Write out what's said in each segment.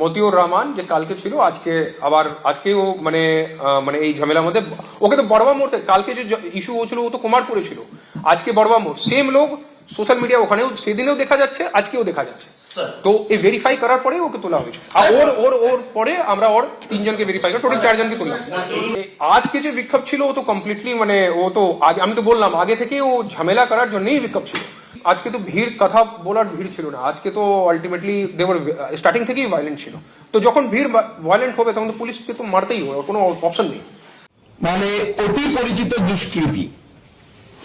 মতিউর রহমান যে কালকে ছিল আজকে আবার আজকেও মানে মানে এই ঝামেলার মধ্যে ওকে তো বড়বা মোড় কালকে যে ইস্যু হয়েছিল ও তো কুমারপুরে ছিল। আজকে বড়বা মোড় সেম লোক সোশ্যাল মিডিয়া ওখানেও সেদিনেও দেখা যাচ্ছে আজকেও দেখা যাচ্ছে। তো এই ভেরিফাই করার পরে ওকে তোলা হয়েছে। আর ওর ওর ওর পরে আমরা ওর তিনজনকে ভেরিফাই করে টোটাল চারজনকে তুললাম। আজকে যে বিক্ষোভ ছিল ও তো কমপ্লিটলি মানে ও তো আগে আমি তো বললাম আগে থেকে ও ঝামেলা করার জন্যই বিক্ষোভ ছিল। আজকে তো ভিড়, কথা বলার ভিড় ছিল না। আজকে তো আলটিমেটলি দেওয়ার স্টার্টিং থেকেই ভায়োলেন্ট ছিল। তো যখন ভিড় ভায়োলেন্ট হবে, তখন তো পুলিশকে তো মারতেই হবে, কোনো অপশন নেই। মানে অতি পরিচিত দুষ্কৃতি।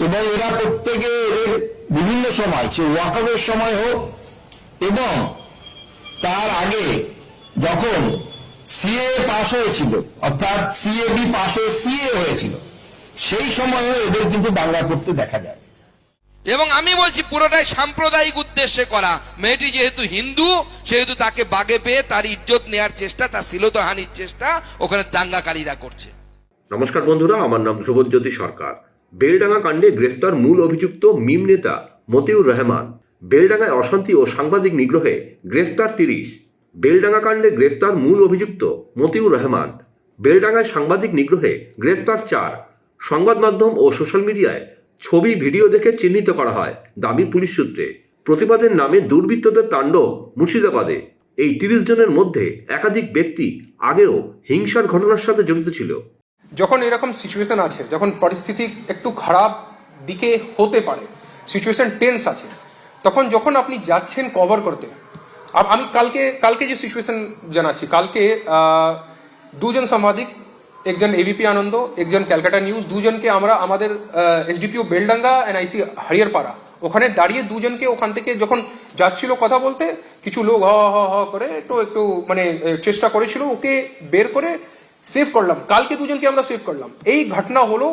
এবং এরা প্রত্যেকে এদের বিভিন্ন সময়, সে ওয়াকআপের সময় হোক, এবং তার আগে যখন সিএ পাশ হয়েছিল, অর্থাৎ সিএবি পাশ হয়ে সিএ হয়েছিল, সেই সময়ও এদের কিন্তু দাঙ্গা করতে দেখা যায়। এবং আমি বলছি পুরোটাই সাম্প্রদায়িক উদ্দেশ্যে করা। মেয়েটি যেহেতু হিন্দু, সেহেতু তাকে বাগে পেয়ে তার ইজ্জত নেয়ার চেষ্টা, তার শিলতহানির চেষ্টা ওখানে দাঙ্গাকারীরা করছে। নমস্কার বন্ধুরা, আমার নাম ধ্রুবজ্যোতি সরকার। বেলডাঙ্গা কাণ্ডে গ্রেফতার মূল অভিযুক্ত মিম নেতা মতিউর রহমান। বেলডাঙ্গায় অশান্তি ও সাংবাদিক নিগ্রহে গ্রেফতার তিরিশ। বেলডাঙ্গা কাণ্ডে গ্রেফতার মূল অভিযুক্ত মতিউর রহমান। বেলডাঙ্গায় সাংবাদিক নিগ্রহে গ্রেফতার চার। সংবাদ মাধ্যম ও সোশ্যাল মিডিয়ায় ছবি, ভিডিও দেখে চিহ্নিত করা হয়, দাবি পুলিশ সূত্রে। প্রতিবাদের নামে দুর্বৃত্তদের তাণ্ডব মুর্শিদাবাদে। এই তিরিশ জনের মধ্যে একাধিক ব্যক্তি আগেও হিংসার ঘটনার সাথে জড়িত ছিল। যখন এরকম সিচুয়েশন আছে, যখন পরিস্থিতি একটু খারাপ দিকে হতে পারে সিচুয়েশন টেন্স আছে, তখন যখন আপনি যাচ্ছেন কভার করতে আমি কালকে কালকে যে সিচুয়েশন জানাচ্ছি, কালকে দুজন সাংবাদিক একজন এবিপি আনন্দ, একজন ক্যালকাটা নিউজ, দুজনকে আমরা আমাদের SDPO Beldanga and IC Hariharpara ওখানে দাঁড়িয়ে দুজনকে ওখান থেকে যখন যাচ্ছিল কথা বলতে, কিছু লোক হ হ হ করে একটু একটু মানে চেষ্টা করেছিল ওকে বের করে সেভ করলাম। কালকে দুজনকে আমরা সেভ করলাম। এই ঘটনা হলো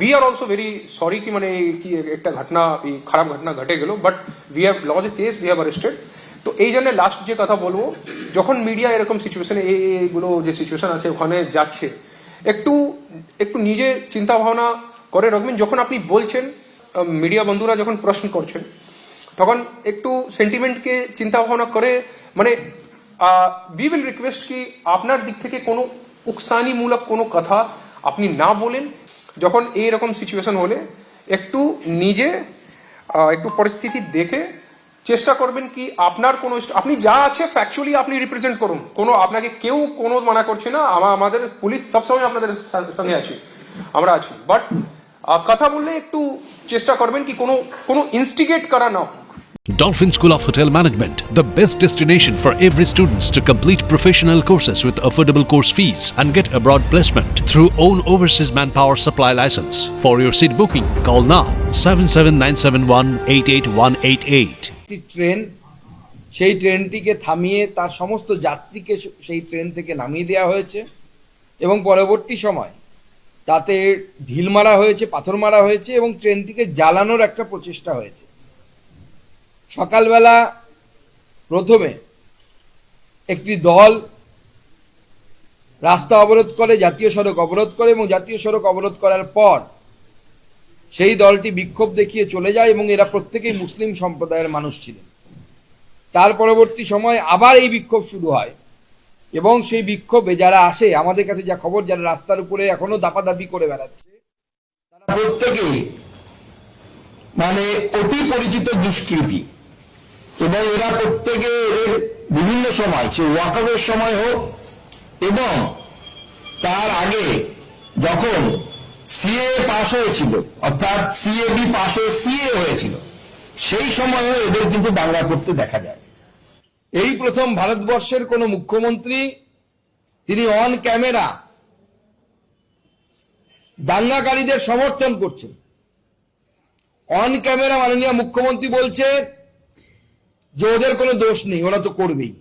we are also very sorry কি মানে কি একটা ঘটনা খারাপ ঘটনা ঘটে গেল but we have lodge a case we have arrested তো এই জন্য লাস্ট যে কথা বলব, যখন মিডিয়া এরকম সিচুয়েশনে এই এইগুলো যে সিচুয়েশন আছে, ওখানে যাচ্ছে, একটু একটু নিজে চিন্তা ভাবনা করে রাখবেন। যখন আপনি বলছেন মিডিয়া বন্ধুরা যখন প্রশ্ন করছেন, তখন একটু সেন্টিমেন্টকে চিন্তা ভাবনা করে মানে উই উইল রিকোয়েস্ট কি আপনার দিক থেকে কোনো উকসানিমূলক কোনো কথা আপনি না বলেন। যখন এইরকম সিচুয়েশন হলে, একটু নিজে একটু পরিস্থিতি দেখে চেষ্টা করবেন কি আপনার কোনো আপনি যা আছে ফ্যাকচুয়ালি আপনি রিপ্রেজেন্ট করুন কোনো আপনাকে কেউ কোনো মানা করছে না আমা আমাদের পুলিশ সবসময় আপনাদের সঙ্গে আছি আমরা আছি বাট কথা বললে একটু চেষ্টা করবেন কি কোনো কোনো ইনস্টিগেট করা না Dolphin School of Hotel Management, the best destination for every students to complete professional courses with affordable course fees and get abroad placement through own overseas manpower supply license. For your seat booking, call now 77971 একটি train, সেই ট্রেনটিকে থামিয়ে তার সমস্ত যাত্রীকে সেই train থেকে নামিয়ে দেওয়া হয়েছে এবং পরবর্তী সময় তাতে ঢিল মারা হয়েছে, পাথর মারা হয়েছে এবং ট্রেনটিকে জ্বালানোর একটা প্রচেষ্টা হয়েছে। সকালবেলা প্রথমে একটি দল রাস্তা অবরোধ করে, জাতীয় সড়ক অবরোধ করে এবং জাতীয় সড়ক অবরোধ করার পর সেই দলটি বিক্ষোভ দেখিয়ে চলে যায় এবং এরা প্রত্যেকেই মুসলিম সম্প্রদায়ের মানুষ ছিলেন। তার পরবর্তী সময় আবার এই বিক্ষোভ শুরু হয় এবং সেই বিক্ষোভে যারা আসে, আমাদের কাছে যা খবর, যারা রাস্তার উপরে এখনও দাপাদাপি করে বেড়াচ্ছে প্রত্যেকেই মানে অতি পরিচিত দুষ্কৃতি। এবং এরা প্রত্যেকে বিভিন্ন সময়, সে ওয়াকআপের সময় হোক, এবং তার আগে যখন সিএ পাশ হয়েছিল, অর্থাৎ সিএবি পাশ হয়ে সিএ হয়েছিল। সেই সময়ও এদের কিন্তু দাঙ্গা করতে দেখা যায়। এই প্রথম ভারতবর্ষের কোন মুখ্যমন্ত্রী, তিনি অন ক্যামেরা দাঙ্গাকারীদের সমর্থন করছেন। অন ক্যামেরা মাননীয় মুখ্যমন্ত্রী বলছে যে ওদের কোনো দোষ নেই, ওরা তো করবেই।